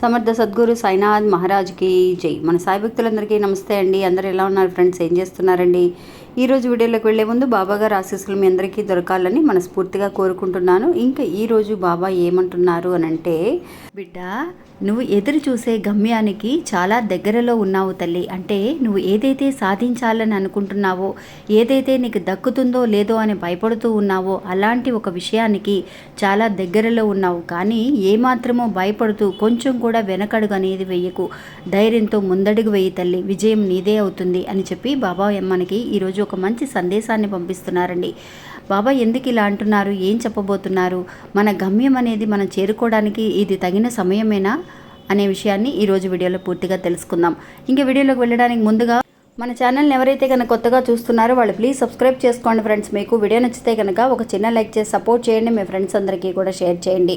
సమర్థ సద్గురు సాయినాథ్ మహారాజ్కి జై. మన సాయి భక్తులందరికీ నమస్తే అండి. అందరు ఎలా ఉన్నారు ఫ్రెండ్స్? ఏం చేస్తున్నారండి? ఈరోజు వీడియోలోకి వెళ్ళే ముందు బాబా గారు ఆశీస్సులు మీ అందరికీ దొరకాలని మనస్ఫూర్తిగా కోరుకుంటున్నాను. ఇంకా ఈరోజు బాబా ఏమంటున్నారు అని అంటే బిడ్డ నువ్వు ఎదురు చూసే గమ్యానికి చాలా దగ్గరలో ఉన్నావు తల్లి. అంటే నువ్వు ఏదైతే సాధించాలని అనుకుంటున్నావో ఏదైతే నీకు దక్కుతుందో లేదో అని భయపడుతూ ఉన్నావో అలాంటి ఒక విషయానికి చాలా దగ్గరలో ఉన్నావు. కానీ ఏమాత్రమో భయపడుతూ కొంచెం కూడా వెనకడుగు అనేది వెయ్యకు ధైర్యంతో ముందడుగు వెయ్యి తల్లి. విజయం నీదే అవుతుంది అని చెప్పి బాబా మనకి ఈరోజు ఒక మంచి సందేశాన్ని పంపిస్తున్నారండి. బాబా ఎందుకు ఇలా అంటున్నారు? ఏం చెప్పబోతున్నారు? మన గమ్యం అనేది మనం చేరుకోవడానికి ఇది తగిన సమయమేనా? అనే విషయాన్ని ఈరోజు వీడియోలో పూర్తిగా తెలుసుకుందాం. ఇంకా వీడియోలోకి వెళ్ళడానికి ముందుగా మన ఛానల్ని ఎవరైతే కనుక కొత్తగా చూస్తున్నారో వాళ్ళు ప్లీజ్ సబ్స్క్రైబ్ చేసుకోండి ఫ్రెండ్స్. మీకు వీడియో నచ్చితే కనుక ఒక చిన్న లైక్ చేసి సపోర్ట్ చేయండి. మీ ఫ్రెండ్స్ అందరికీ కూడా షేర్ చేయండి.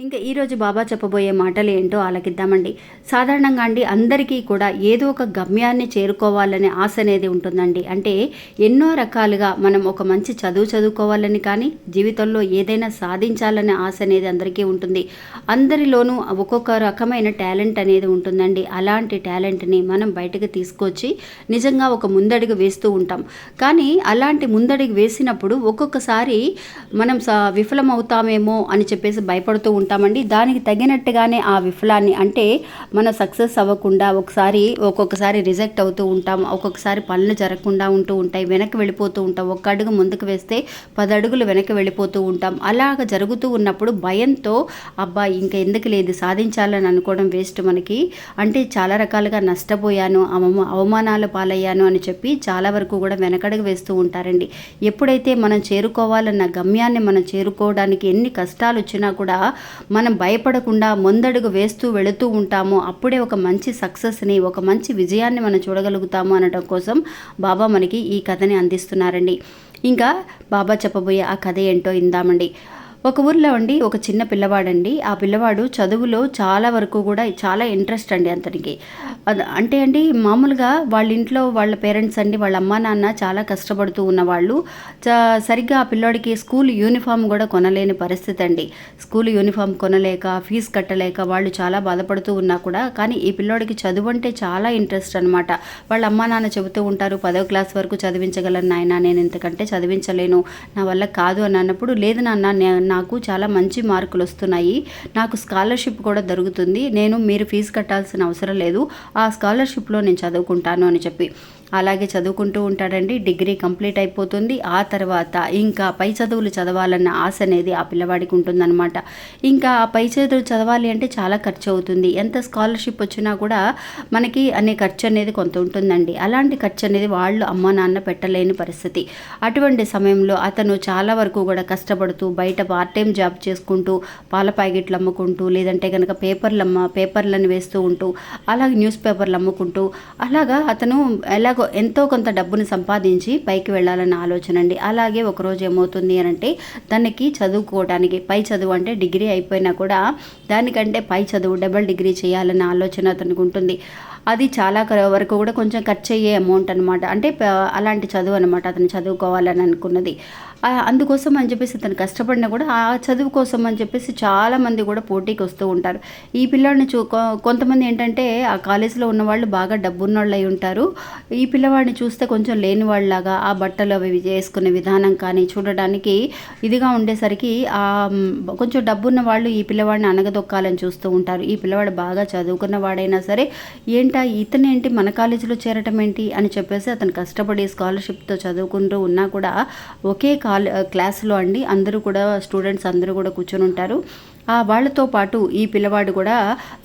ఇంకా ఈరోజు బాబా చెప్పబోయే మాటలు ఏంటో ఆలకిద్దామండి. సాధారణంగా అండి అందరికీ కూడా ఏదో ఒక గమ్యాన్ని చేరుకోవాలనే ఆశ అనేది ఉంటుందండి. అంటే ఎన్నో రకాలుగా మనం ఒక మంచి చదువు చదువుకోవాలని కానీ జీవితంలో ఏదైనా సాధించాలనే ఆశ అనేది అందరికీ ఉంటుంది. అందరిలోనూ ఒక్కొక్క రకమైన టాలెంట్ అనేది ఉంటుందండి. అలాంటి టాలెంట్ని మనం బయటకు తీసుకొచ్చి నిజంగా ఒక ముందడుగు వేస్తూ ఉంటాం. కానీ అలాంటి ముందడుగు వేసినప్పుడు ఒక్కొక్కసారి మనం స విఫలమవుతామేమో అని చెప్పేసి భయపడుతూ ఉంటాం. ఉంటామండి దానికి తగినట్టుగానే ఆ విఫలాన్ని అంటే మన సక్సెస్ అవ్వకుండా ఒకసారి ఒక్కొక్కసారి రిజెక్ట్ అవుతూ ఉంటాం. ఒక్కొక్కసారి పనులు జరగకుండా ఉంటూ ఉంటాయి. వెనక్కి వెళ్ళిపోతూ ఉంటాం. ఒక్క అడుగు ముందుకు వేస్తే పది అడుగులు వెనక్కి వెళ్ళిపోతూ ఉంటాం. అలాగ జరుగుతూ ఉన్నప్పుడు భయంతో అబ్బా ఇంకా ఎందుకు లేదు సాధించాలని అనుకోవడం వేస్ట్ మనకి. అంటే చాలా రకాలుగా నష్టపోయాను అవమ అవమానాలు పాలయ్యాను అని చెప్పి చాలా వరకు కూడా వెనకడుగు వేస్తూ ఉంటారండి. ఎప్పుడైతే మనం చేరుకోవాలన్న గమ్యాన్ని మనం చేరుకోవడానికి ఎన్ని కష్టాలు వచ్చినా కూడా మనం భయపడకుండా ముందడుగు వేస్తూ వెళుతూ ఉంటామో అప్పుడే ఒక మంచి సక్సెస్ని ఒక మంచి విజయాన్ని మనం చూడగలుగుతాము అనడం కోసం బాబా మనకి ఈ కథని అందిస్తున్నారండి. ఇంకా బాబా చెప్పబోయే ఆ కథ ఏంటో ఇందామండి. ఒక ఊర్లో ఉండి ఒక చిన్న పిల్లవాడండి. ఆ పిల్లవాడు చదువులో చాలా వరకు కూడా చాలా ఇంట్రెస్ట్ అండి అతనికి. అద- అంటే అండి మామూలుగా వాళ్ళ ఇంట్లో వాళ్ళ పేరెంట్స్ అండి వాళ్ళ అమ్మా నాన్న చాలా కష్టపడుతూ ఉన్నవాళ్ళు. సరిగ్గా ఆ పిల్లోడికి స్కూల్ యూనిఫామ్ కూడా కొనలేని పరిస్థితి అండి. స్కూల్ యూనిఫామ్ కొనలేక ఫీజు కట్టలేక వాళ్ళు చాలా బాధపడుతూ ఉన్నా కూడా కానీ ఈ పిల్లోడికి చదువు అంటే చాలా ఇంట్రెస్ట్ అనమాట వాళ్ళ అమ్మా నాన్న చెబుతూ ఉంటారు పదో క్లాస్ వరకు చదివించగలను నాయన నేను ఇంతకంటే చదివించలేను. నా వల్ల కాదు అని అన్నప్పుడు లేదు నాన్న నా నాకు చాలా మంచి మార్కులు వస్తున్నాయి. నాకు స్కాలర్షిప్ కూడా దొరుకుతుంది. నేను మీరు ఫీజు కట్టాల్సిన అవసరం లేదు. ఆ స్కాలర్షిప్లో నేను చదువుకుంటాను అని చెప్పి. అలాగే చదువుకుంటూ ఉంటాడండి. డిగ్రీ కంప్లీట్ అయిపోతుంది. ఆ తర్వాత ఇంకా పై చదువులు చదవాలన్న ఆశ అనేది ఆ పిల్లవాడికి ఉంటుందన్నమాట. ఇంకా ఆ పై చదువులు చదవాలి అంటే చాలా ఖర్చు అవుతుంది. ఎంత స్కాలర్షిప్ వచ్చినా కూడా మనకి అనే ఖర్చు అనేది కొంత ఉంటుందండి. అలాంటి ఖర్చు అనేది వాళ్ళు అమ్మ నాన్న పెట్టలేని పరిస్థితి. అటువంటి సమయంలో అతను చాలా వరకు కూడా కష్టపడుతూ బయట పార్ట్ టైం జాబ్ చేసుకుంటూ పాల ప్యాకెట్లు అమ్ముకుంటూ లేదంటే కనుక పేపర్లు అమ్మ పేపర్లను వేస్తూ ఉంటూ అలాగే న్యూస్ పేపర్లు అమ్ముకుంటూ అలాగా అతను ఎలాగో ఎంతో కొంత డబ్బును సంపాదించి పైకి వెళ్ళాలన్న ఆలోచన అండి. అలాగే ఒకరోజు ఏమవుతుంది అని అంటే తనకి చదువుకోవడానికి పై చదువు అంటే డిగ్రీ అయిపోయినా కూడా దానికంటే పై చదువు డబల్ డిగ్రీ చేయాలన్న ఆలోచన అతనికి ఉంటుంది. అది చాలా క- వరకు కూడా కొంచెం ఖర్చు అయ్యే అమౌంట్ అనమాట అంటే అలాంటి చదువు అనమాట అతను చదువుకోవాలని అనుకున్నది. అందుకోసం అని చెప్పేసి తను కష్టపడినా కూడా ఆ చదువు కోసం అని చెప్పేసి చాలామంది కూడా పోటీకి వస్తూ ఉంటారు. ఈ పిల్లాడిని చూ కొంతమంది ఏంటంటే ఆ కాలేజీలో ఉన్న వాళ్ళు బాగా డబ్బున్నోళ్ళు అయి ఉంటారు. ఈ పిల్లవాడిని చూస్తే కొంచెం లేని వాళ్ళలాగా ఆ బట్టలు అవి వేసుకునే విధానం కానీ చూడడానికి ఇదిగా ఉండేసరికి ఆ కొంచెం డబ్బున్న వాళ్ళు ఈ పిల్లవాడిని అనగదొక్కాలని చూస్తూ ఉంటారు. ఈ పిల్లవాడు బాగా చదువుకున్న వాడైనా సరే ఏంటి ఇతనేంటి మన కాలేజీలో చేరటం ఏంటి? అని చెప్పేసి అతను కష్టపడి స్కాలర్షిప్తో చదువుకుంటూ ఉన్నా కూడా ఒకే కాల్ క్లాస్లో అండి. అందరూ కూడా స్టూడెంట్స్ అందరూ కూడా కూర్చొని ఉంటారు. ఆ వాళ్ళతో పాటు ఈ పిల్లవాడు కూడా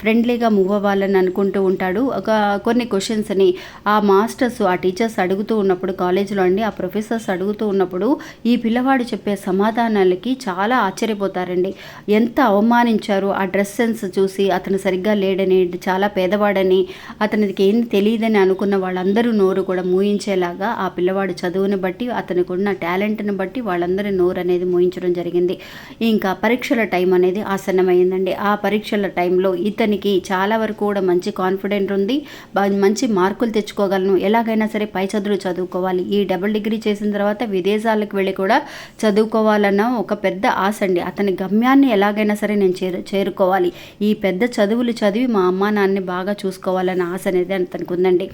ఫ్రెండ్లీగా మూవ్ అవ్వాలని అనుకుంటూ ఉంటాడు. ఒక కొన్ని క్వశ్చన్స్ని ఆ మాస్టర్స్ ఆ టీచర్స్ అడుగుతూ ఉన్నప్పుడు కాలేజీలో అండి ఆ ప్రొఫెసర్స్ అడుగుతూ ఉన్నప్పుడు ఈ పిల్లవాడు చెప్పే సమాధానాలకి చాలా ఆశ్చర్యపోతారండి. ఎంత అవమానించారు ఆ డ్రెస్ సెన్స్ చూసి అతను సరిగ్గా లేడని చాలా పేదవాడని అతనికి ఏం తెలియదని అనుకున్న వాళ్ళందరూ నోరు కూడా మూయించేలాగా ఆ పిల్లవాడు చదువుని బట్టి అతనికి ఉన్న టాలెంట్ని బట్టి వాళ్ళందరి నోరు అనేది మూయించడం జరిగింది. ఇంకా పరీక్షల టైం అనేది ఆసన్నమైందండి. ఆ పరీక్షల టైంలో ఇతనికి చాలా వరకు కూడా మంచి కాన్ఫిడెంట్ ఉంది. మంచి మార్కులు తెచ్చుకోగలను. ఎలాగైనా సరే పై చదువులు చదువుకోవాలి. ఈ డబుల్ డిగ్రీ చేసిన తర్వాత విదేశాలకు వెళ్ళి కూడా చదువుకోవాలన్న ఒక పెద్ద ఆశ అండి. అతని గమ్యాన్ని ఎలాగైనా సరే నేను చేరు చేరుకోవాలి. ఈ పెద్ద చదువులు చదివి మా అమ్మా నాన్నని బాగా చూసుకోవాలన్న ఆశ అనేది అతనికి ఉందండి.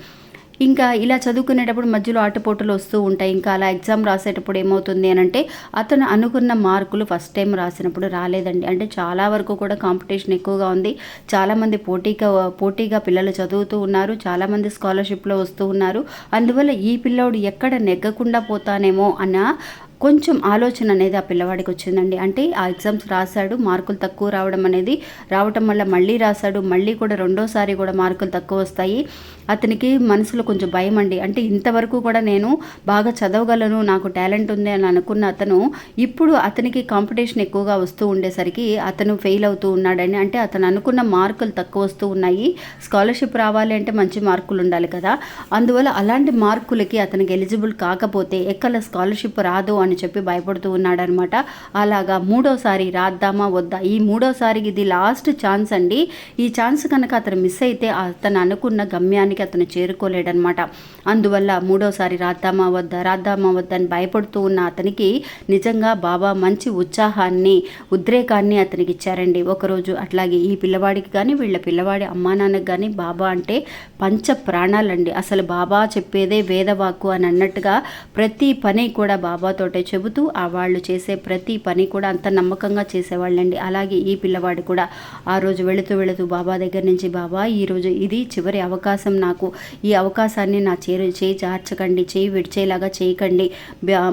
ఇంకా ఇలా చదువుకునేటప్పుడు మధ్యలో ఆటపోటలు వస్తూ ఉంటాయి. ఇంకా అలా ఎగ్జామ్ రాసేటప్పుడు ఏమవుతుంది అని అంటే అతను అనుకున్న మార్కులు ఫస్ట్ టైం రాసినప్పుడు రాలేదండి. అంటే చాలా వరకు కూడా కాంపిటీషన్ ఎక్కువగా ఉంది. చాలామంది పోటీగా పోటీగా పిల్లలు చదువుతూ ఉన్నారు. చాలామంది స్కాలర్షిప్లో వస్తూ ఉన్నారు. అందువల్ల ఈ పిల్లోడు ఎక్కడ నెగ్గకుండా పోతానేమో అన్న కొంచెం ఆలోచన అనేది ఆ పిల్లవాడికి వచ్చిందండి. అంటే ఆ ఎగ్జామ్స్ రాశాడు మార్కులు తక్కువ రావడం అనేది రావటం వల్ల మళ్ళీ రాశాడు మళ్ళీ కూడా రెండోసారి కూడా మార్కులు తక్కువ వస్తాయి. అతనికి మనసులో కొంచెం భయం అండి. అంటే ఇంతవరకు కూడా నేను బాగా చదవగలను నాకు టాలెంట్ ఉంది అని అనుకున్న అతను ఇప్పుడు అతనికి కాంపిటీషన్ ఎక్కువగా వస్తూ ఉండేసరికి అతను ఫెయిల్ అవుతూ ఉన్నాడని అంటే అతను అనుకున్న మార్కులు తక్కువ వస్తూ ఉన్నాయి. స్కాలర్షిప్ రావాలి అంటే మంచి మార్కులు ఉండాలి కదా. అందువల్ల అలాంటి మార్కులకి అతనికి ఎలిజిబుల్ కాకపోతే ఎక్కడ స్కాలర్షిప్ రాదు అని చెప్పి భయపడుతూ ఉన్నాడనమాట. అలాగా మూడోసారి రాద్దామా వద్దా? ఈ మూడోసారి ఇది లాస్ట్ ఛాన్స్ అండి. ఈ ఛాన్స్ కనుక అతను మిస్ అయితే అతను అనుకున్న గమ్యానికి అతను చేరుకోలేడనమాట. అందువల్ల మూడోసారి రాద్దామా వద్దా? రాద్దామా వద్దా అని భయపడుతూ ఉన్న అతనికి నిజంగా బాబా మంచి ఉత్సాహాన్ని ఉద్రేకాన్ని అతనికి ఇచ్చారండి. ఒకరోజు అట్లాగే ఈ పిల్లవాడికి కానీ వీళ్ళ పిల్లవాడి అమ్మా నాన్నకి కానీ బాబా అంటే పంచ ప్రాణాలండి. అసలు బాబా చెప్పేదే వేదవాక్కు అని అన్నట్టుగా ప్రతి పని కూడా బాబాతోటే చెబుతూ ఆ వాళ్ళు చేసే ప్రతి పని కూడా అంత నమ్మకంగా చేసేవాళ్ళండి. అలాగే ఈ పిల్లవాడు కూడా ఆ రోజు వెళుతూ వెళుతూ బాబా దగ్గర నుంచి బాబా ఈరోజు ఇది చివరి అవకాశం నాకు. ఈ అవకాశాన్ని నా చేరు చేయి చార్చకండి చేయి విడిచేలాగా చేయకండి.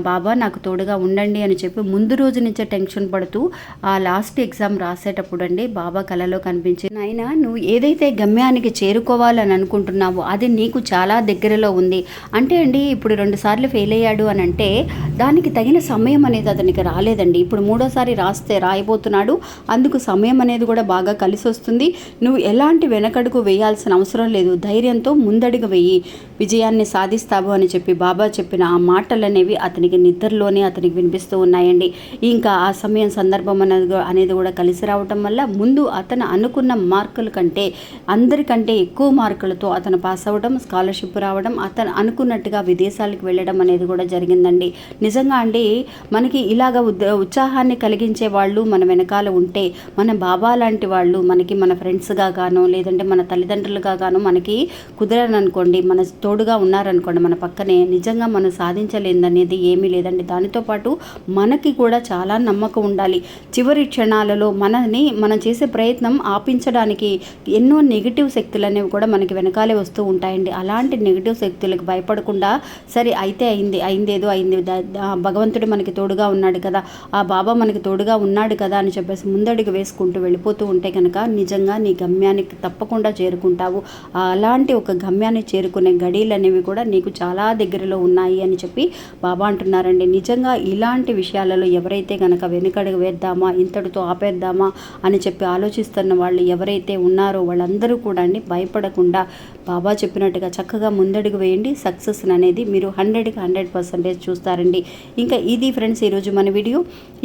బాబా నాకు తోడుగా ఉండండి అని చెప్పి ముందు రోజు నుంచే టెన్షన్ పడుతూ ఆ లాస్ట్ ఎగ్జామ్ రాసేటప్పుడు అండి బాబా కలలో కనిపించి నాయన నువ్వు ఏదైతే గమ్యానికి చేరుకోవాలని అనుకుంటున్నావో అది నీకు చాలా దగ్గరలో ఉంది. అంటే అండి ఇప్పుడు రెండు సార్లు ఫెయిల్ అయ్యాడు అని అంటే దానికి తగిన సమయం అనేది అతనికి రాలేదండి. ఇప్పుడు మూడోసారి రాస్తే రాయబోతున్నాడు. అందుకు సమయం అనేది కూడా బాగా కలిసి వస్తుంది. నువ్వు ఎలాంటి వెనకడుగు వేయాల్సిన అవసరం లేదు. ధైర్యంతో ముందడుగు వెయ్యి విజయాన్ని సాధిస్తావు అని చెప్పి బాబా చెప్పిన ఆ మాటలు అనేవి అతనికి నిద్రలోనే అతనికి వినిపిస్తూ ఉన్నాయండి. ఇంకా ఆ సమయం సందర్భం అనేది అనేది కూడా కలిసి రావటం వల్ల ముందు అతను అనుకున్న మార్కుల కంటే అందరికంటే ఎక్కువ మార్కులతో అతను పాస్ అవ్వడం స్కాలర్షిప్ రావడం అతను అనుకున్నట్టుగా విదేశాలకు వెళ్ళడం అనేది కూడా జరిగిందండి. నిజంగా అండి మనకి ఇలాగ ఉద్ ఉత్సాహాన్ని కలిగించే వాళ్ళు మన వెనకాల ఉంటే మన బాబా లాంటి వాళ్ళు మనకి మన ఫ్రెండ్స్గా గాను లేదంటే మన తల్లిదండ్రులుగా గాను మనకి కుదరననుకోండి మన తోడుగా ఉన్నారనుకోండి మన పక్కనే నిజంగా మనం సాధించలేదనేది ఏమీ లేదండి. దానితో పాటు మనకి కూడా చాలా నమ్మకం ఉండాలి. చివరి క్షణాలలో మనని మనం చేసే ప్రయత్నం ఆపించడానికి ఎన్నో నెగిటివ్ శక్తులు అనేవి కూడా మనకి వెనకాలే వస్తూ ఉంటాయండి. అలాంటి నెగిటివ్ శక్తులకు భయపడకుండా సరే అయితే అయింది అయిందేదో అయింది భగవంతుడు మనకి తోడుగా ఉన్నాడు కదా ఆ బాబా మనకి తోడుగా ఉన్నాడు కదా అని చెప్పేసి ముందడుగు వేసుకుంటూ వెళ్ళిపోతూ ఉంటే కనుక నిజంగా నీ గమ్యానికి తప్పకుండా చేరుకుంటావు. అలాంటి ఒక గమ్యాన్ని చేరుకునే గడీలు అనేవి కూడా నీకు చాలా దగ్గరలో ఉన్నాయి అని చెప్పి బాబా అంటున్నారండి. నిజంగా ఇలాంటి విషయాలలో ఎవరైతే కనుక వెనుకడుగు వేద్దామా ఇంతటితో ఆపేద్దామా అని చెప్పి ఆలోచిస్తున్న వాళ్ళు ఎవరైతే ఉన్నారో వాళ్ళందరూ కూడా అండి భయపడకుండా బాబా చెప్పినట్టుగా చక్కగా ముందడుగు వేయండి. సక్సెస్ అనేది మీరు హండ్రెడ్కి హండ్రెడ్ పర్సెంటేజ్ చూస్తారండి. ఇంకా ఇది ఫ్రెండ్స్ ఈరోజు మన వీడియో.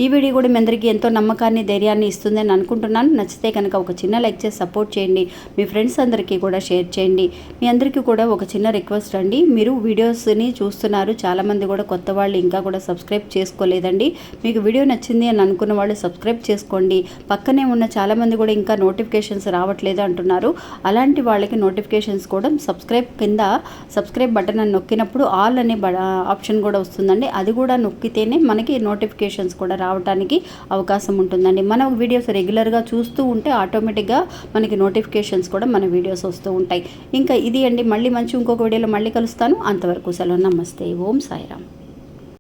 ఈ వీడియో కూడా మీ అందరికీ ఎంతో నమ్మకాన్ని ధైర్యాన్ని ఇస్తుందని అనుకుంటున్నాను. నచ్చితే కనుక ఒక చిన్న లైక్ చేసి సపోర్ట్ చేయండి. మీ ఫ్రెండ్స్ అందరికీ కూడా షేర్ చేయండి. మీ అందరికీ కూడా ఒక చిన్న రిక్వెస్ట్ అండి. మీరు వీడియోస్ని చూస్తున్నారు. చాలామంది కూడా కొత్త వాళ్ళు ఇంకా కూడా సబ్స్క్రైబ్ చేసుకోలేదండి. మీకు వీడియో నచ్చింది అని అనుకున్న వాళ్ళు సబ్స్క్రైబ్ చేసుకోండి. పక్కనే ఉన్న చాలామంది కూడా ఇంకా నోటిఫికేషన్స్ రావట్లేదు అంటున్నారు. అలాంటి వాళ్ళకి నోటిఫికేషన్స్ కూడా సబ్స్క్రైబ్ కింద సబ్స్క్రైబ్ బటన్ అని నొక్కినప్పుడు ఆల్ అనే బ ఆప్షన్ కూడా వస్తుందండి. అది కూడా నొక్కితేనే మనకి నోటిఫికేషన్స్ కూడా రావడానికి అవకాశం ఉంటుందండి. మనం వీడియోస్ రెగ్యులర్గా చూస్తూ ఉంటే ఆటోమేటిక్గా మనకి నోటిఫికేషన్స్ కూడా మన వీడియోస్ వస్తూ ఉంటాయి. ఇంకా ఇది అండి. మళ్ళీ మంచి ఇంకొక వీడియోలో మళ్ళీ కలుస్తాను. అంతవరకు సెలవు. నమస్తే. ఓం సాయిరామ్.